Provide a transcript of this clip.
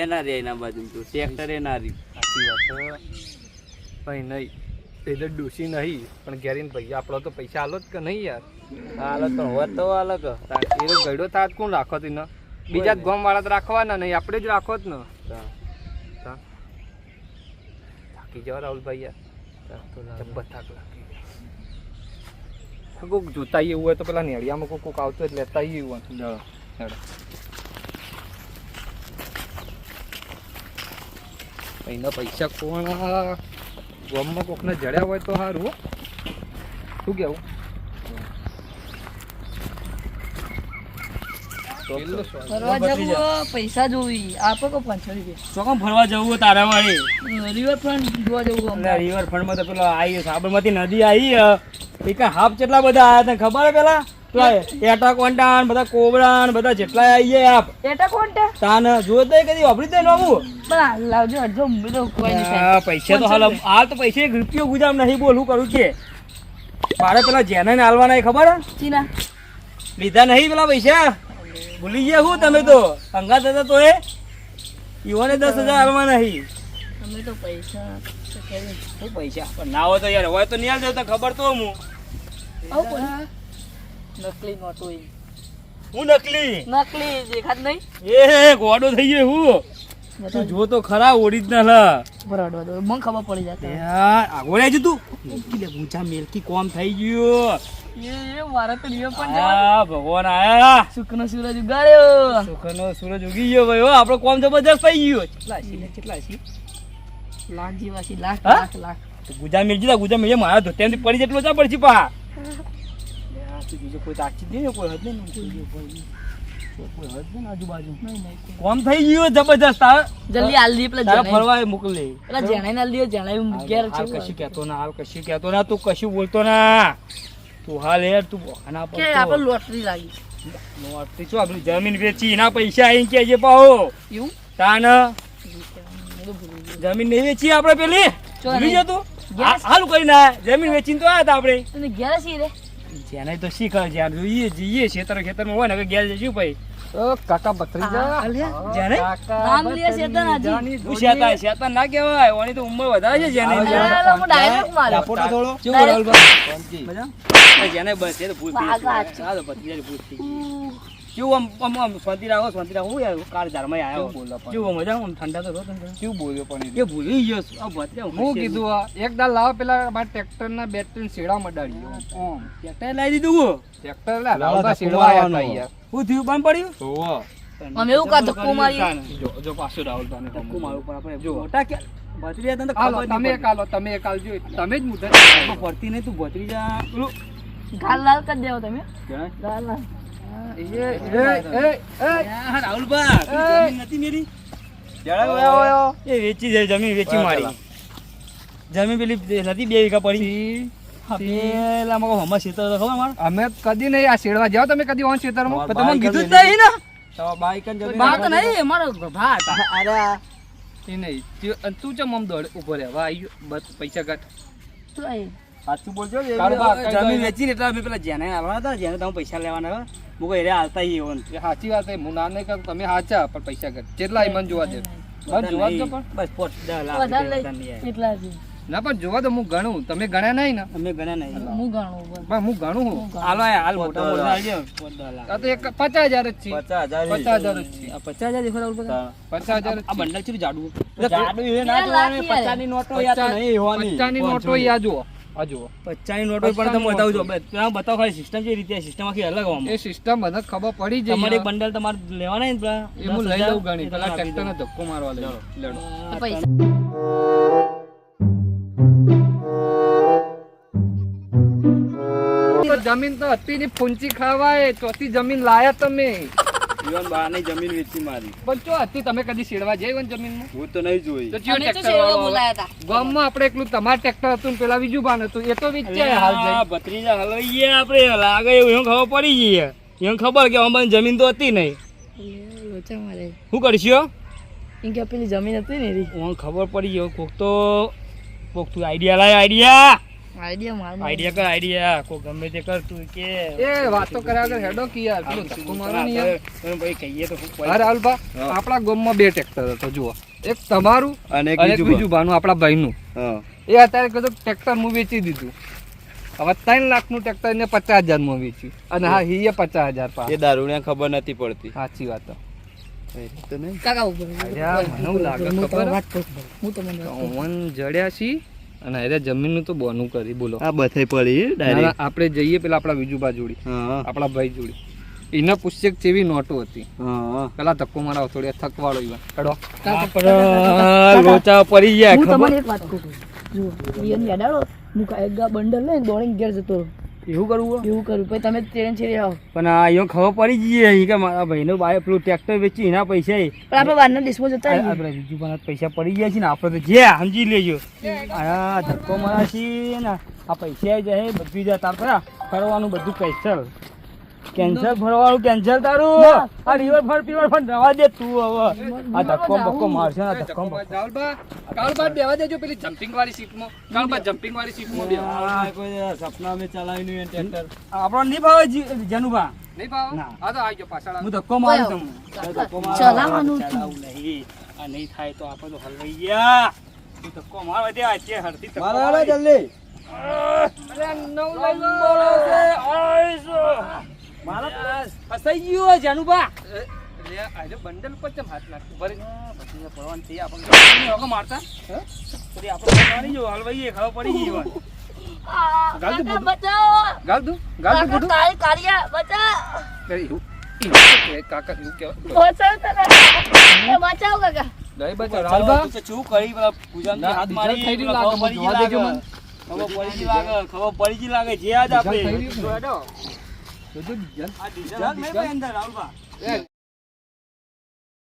એ ના રે એના બાજુ તો ટ્રેક્ટર એ ના રહ્યું સાચી વાત ભાઈ નહીં એટલે ડૂસી નહીં પણ ઘેરીને ભાઈ આપણો તો પૈસા હાલો જ કે નહીં યાર? હાલો તો હોત તો અલગ એ તો ગયડો થાત કોણ રાખો તીને? બીજા ગોમ વાળા તો રાખવાના નહીં આપણે જ રાખો જ ને. તા. થાકી જાવ રાહુલભાઈ યાર. જબ્બર થાક લાગી કોઈક જોતા એવું હોય તો પેલા નેડિયામાં કોક કોક આવતું એટલે લેતા એવું હોય. એના પૈસા કોણ? આ ગામમાં કોકને જડ્યા હોય તો સારું શું કેવું? ફરવા જવું હોય, પૈસા જોવી. આપો કે પાંચસો રૂપિયા ચોકમ ફરવા જવું તારા વાળી? રિવરફ્રન્ટ જોવા જવું. રિવરફ્રન્ટમાં તો પેલો આવી સાબરમતી નદી આવી એક હાફ કેટલા બધા આયા તને ખબર હે પેલા? એટાકોન્ટા બધા કોબરા બધા જેટલા આવી ગયા હાફ એટા તાન જો તો કદી વાપરી દે નવું પણ લાવજો અડધો બીજો કોઈ નહીં પૈસા તો હાલ હાલ તો પૈસા એક રૂપિયો ગુજામ નહીં બોલું કરું છે મારે પેલા જેને હાલવાના ખબર? ચીના. લીધા નહીં પેલા પૈસા? ભૂલી ગયા હું તમે તો. અંગાત હતા તો એ. ઈવોને દસ હજાર હાલવા નહીં. તો પૈસા તો. શું પણ ના હોય તો યાર હોય તો નહીં દેતા ખબર તો હું? નકલી નોટો હું નકલી? નકલી દેખાત નહીં. એ ગોડો થઈ ગયો હું. તું જો તો ખરા ઓરિજિનલ બરાબર બરાબર. મને ખબર પડી જાય યાર આગો લઈ જતું. લે ઊંચા મેલકી કોમ થઈ ગયો. એ એ મારે તો રિવર પણ આ ભગવાન આયા. સુખનો સૂરજ ઉગાડ્યો. સુખનો સૂરજ ઉગી ગયો ભાઈ હો. આપણો કોમ જબરજસ્ત થઈ ગયો. કેટલા છે કેટલા છે લાખ જેવા છે લાખ હા? લાખ લાખ. તો ગુજા મેલજી તા ગુજા મેલજી મારા ધોતિયામાંથી પડી જેટલો જા પડશે પા. બીજો કોઈ તાકી દે કોઈ હદ નહીં કોઈ કોઈ- કોઈ હદ નહીં આજુબાજુ. કોમ થઈ ગયો જબરજસ્ત જલ્દી હાલ દે પેલા જણાઈ ફરવા મોકલે પેલા જણાઈ ના દે જણાઈ મૂક્યા છે. કશું કહેતો ના હાલ કશું કહેતો ના તું કશું બોલતો ના. તું હાલ યાર તું આના પર કે આપણે લોટરી લાગી લોટરી છો આપણી જમીન વેચી એના પૈસા આઈ કે જે પાહો. એવું? તાન. જમીન નહીં વેચી આપણે પેલી? ભૂલી જતો હાલ કરી ના જમીન વેચીને તો આયા હતા આપણે. ઘેર છે રે. જેને તો શીખ જ્યાં જોઈએ જઈએ ખેતર ખેતરમાં હોય ને કે ઘેર જશું ભાઈ. ઓ કાકા ભત્રીજા. જેને? નામ લે છે તને હજી. હું શેતા શેતા ના કહેવાય ઓની તો ઉંમર વધારે છે જેને. હું ડાયરેક્ટ મારું ફોટો થોડો. કેવું બોલ મજા? જેને બસ એ તો ભૂલ થઈ વાહ. આ તો ભત્રીજાની ભૂલ થઈ ગઈ. કેવું આમ આમ આમ શાંતિ રાખો શાંતિ રાખો. હું યાર કાર ઝાડમાં આવ્યો બોલો કેવું મજા આમ ઠંડા તો રહો તમે. શું બોલ્યો પણ એ ભૂલી ગયો આ ભત્રીજા હું કીધું આ એક દાલ લાવો પેલા મારા ટ્રેક્ટર ના બેટરી શેડા મડાડી ઓમ. ટ્રેક્ટર લાવી દીધું ટ્રેક્ટર લા લાવવા શેડવા તા યાર હું થયું બંધ પડ્યું? ઓવો અમે એવું કાં ધક્કો મારીએ? જો જો પાછું રાહુલ તને ધક્કો મારવું પણ આપણે જો મોટા કે ભત્રીજા તને ખબર જ તમે નહીં તમે એક તમે જ મુદ્દત પડતી. પડતી નહીં તું ભત્રીજા ગાલ લાલ કરી દેવો તમે. ગાલ લાલ. એ વેચી છે જમીન વેચી મારી જમીન પેલી નથી બે વીઘા પડી ખેતર અમે કદી નહીં આ શેડવા જાઓ તમે કદી ઓન તમને કીધું જ નહીં ને બા નહીં મારો ભા હતા એ નહીં તું- ચમ આમ દોડ ઊભો વાહ આયો બસ પૈસા કાઢ સાચું બોલજો જમીન વેચીને વેચી એટલે અમે પેલા જેને આવવાના હતા જેને તમે પૈસા લેવાના હતા. મુકો એરે હાલતા ઈ એવોને. સાચી વાત હું ના નહીં કરું તમે સાચા પણ પૈસા કાઢ કેટલા એ જોવા દે. મન જોવા દો પણ. બસ પોટ દસ લાખ એટલા છે ના પણ જોવા તો હું ગણું. તમે ગણ્યા નહીં ને? અમે ગણ્યા નહીં. હું ગણું બસ. પણ હું ગણું હું? હાલો હાલ મોટા મોટા. આવજો. આ તો એક પચાસ હજાર જ છે. પચાસ હજાર જ છે. આ પચાસ હજાર દેખો પચાસ હજાર આ બંડલ છે જાડું? જાડું એ ના કેટલા જોવાની, લાખ યાર? નોટો યાદ નહીં હોવાની. પચાસની નોટો યાદ જુઓ આ જુઓ. પચાસની નોટો પણ તમે બતાવું છો ત્યાં બતાવો ખાલી સિસ્ટમ જે રીતે સિસ્ટમ આખી અલગ આમ. એ સિસ્ટમ મને ખબર પડી તમારે બંડલ તમારે લેવાના ને એ હું લઈ લઉં ગણી પેલા ટ્રેક્ટરનો ધક્કો મારવા લઈ લડો. પૈસા. જમીન તો હતી ની ફૂંચી ખાવાય. ચોથી જમીન લાયા તમે. જીવન બહારની જમીન વેચી મારી. પણ ચો હતી? તમે કદી સેડવા જઈ હોય જમીન જમીનમાં? હું તો નહીં જોઈ. તો તો ટ્રેક્ટર બોલાયા ગામમાં આપણે એકલું તમાર ટ્રેક્ટર હતું પેલા બીજું બાન હતું. એ તો વેચ્યા હાલ જઈ. ભત્રીજા હલવાઈ ગયા આપણે. લાગે એવું એમ ખબર પડી ગઈ. એમ ખબર કે અમારી જમીન તો હતી નહીં. મારે. શું કરશો એમ કે પેલી જમીન હતી ને ખબર પડી ગયો કોક તો કોક તું આઈડિયા લાય આઈડિયા આઈડિયા માર આઈડિયા કર આઈડિયા કો ગમે તે કર તું કે. એ વાતો કર્યા વગર હેડો કે યાર પેલો ધક્કો મારો ને યાર. ભાઈ કહીએ તો રાહુલભા હા. આપણા ગામમાં બે ટ્રેક્ટર હતો જુઓ. એક તમારું અને એક બીજું બીજું ભાનું આપણા ભાઈનું. એ અત્યારે કીધું ટ્રેક્ટર હું વેચી દીધું. હવે ત્રણ લાખનું ટ્રેક્ટર ને પચાસ હજારમાં વેચ્યું. અને હા હીએ પચાસ હજાર પા એ દારૂને ખબર નથી પડતી. સાચી વાત તો. નહીં? કાકા ઉપર મને લાગે હું ખબર તમને હું તમને જડ્યા છી અને અરે જમીનનું તો બોનું કરી બોલો. આ બથાઈ પડી ના, આપણે જઈએ પેલા આપણા બીજુબા જોડી આપણા ભાઈ જોડી. એના પુસ્તક જેવી કેવી નોટો હતી. પેલા ધક્કો મારા થોડી થકવાળો ઈવન કડો લોચા પડી ગયા હું તમને એક વાત કહું જુઓ ઈયન યાદાડો હું બંડલ લઈને દોડીને ઘેર જતો. એવું કરવું એવું કરવું પછી તમે ટ્રેન છેડી આવો. પણ આ અહીંયા ખબર પડી ગઈ અહીં કે મારા ભાઈનો બાય પેલું ટ્રેક્ટર વેચી એના પૈસા પણ આપણે બહારના દેશમાં જતા. આપણે બીજું પણ પૈસા પડી ગયા છે ને આપણે તો જે સમજી લેજો. આ ધક્કો મારા છે ને આ પૈસા જાય બધું જતા પરા ફરવાનું બધું કેન્સલ કેન્સલ ફરવાનું કેન્સર તારું. આ રિવર ફંડ પીવર ફંડ રવા દે તું હવે. આ ધક્કો બક્કો મારશે ને આ ધક્કો બક્કો. કાળબા કાળબા બેવા દેજો પેલી જમ્પિંગ વાળી સીટમાં. કાળબા જમ્પિંગ વાળી સીટમાં બેવા. આ કોઈ સપના મેં ચલાવ્યું ટ્રેક્ટર. આપણો નહીં ભાવે જનુભા? નહીં ભાવ? ના. હા તો ગયો પાછળ હું ધક્કો મારું તમને. ધક્કો. મારો. ચલાવવાનું ચલાવવું નહીં. આ નહીં થાય તો આપણે તો હલવાઈ ગયા. તું ધક્કો મારવા દે આ છે હરતી ધક્કો મારા જલ્દી. અરે નવ લઈ લો. આઈસો. મારા ફસાઈ ગયો જાનુભા. લે આજે બંડલ પર ચમ હાથ નાખ બરે પછી પડવાનું તે આપણને હોગો મારતા. હે? પછી આપણે પડવાની જો હલવાઈએ ખાવ પડી ગઈ વાત. ગાલ દે બચાવો. ગાલ દઉં ગાલ દઉં બુડુ તારી કાળિયા બચાવ. શું કહે? કાકા એવું કહેવાય. બચાવ તને. એ બચાવ કાકા. નહીં બચાવ તું શું કરી પેલા પૂજામાં ના, હાથ મારી થઈ પેલા લાગે, જોવા દેજો લાગે. ખબર પડી ગઈ લાગે ખબર પડી ગઈ લાગે જે આજ થઈ આપણે રહ્યું ને. જોજો બીજા. આ ડીઝલ નહીં ભાઈ અંદર રાહુલભા એ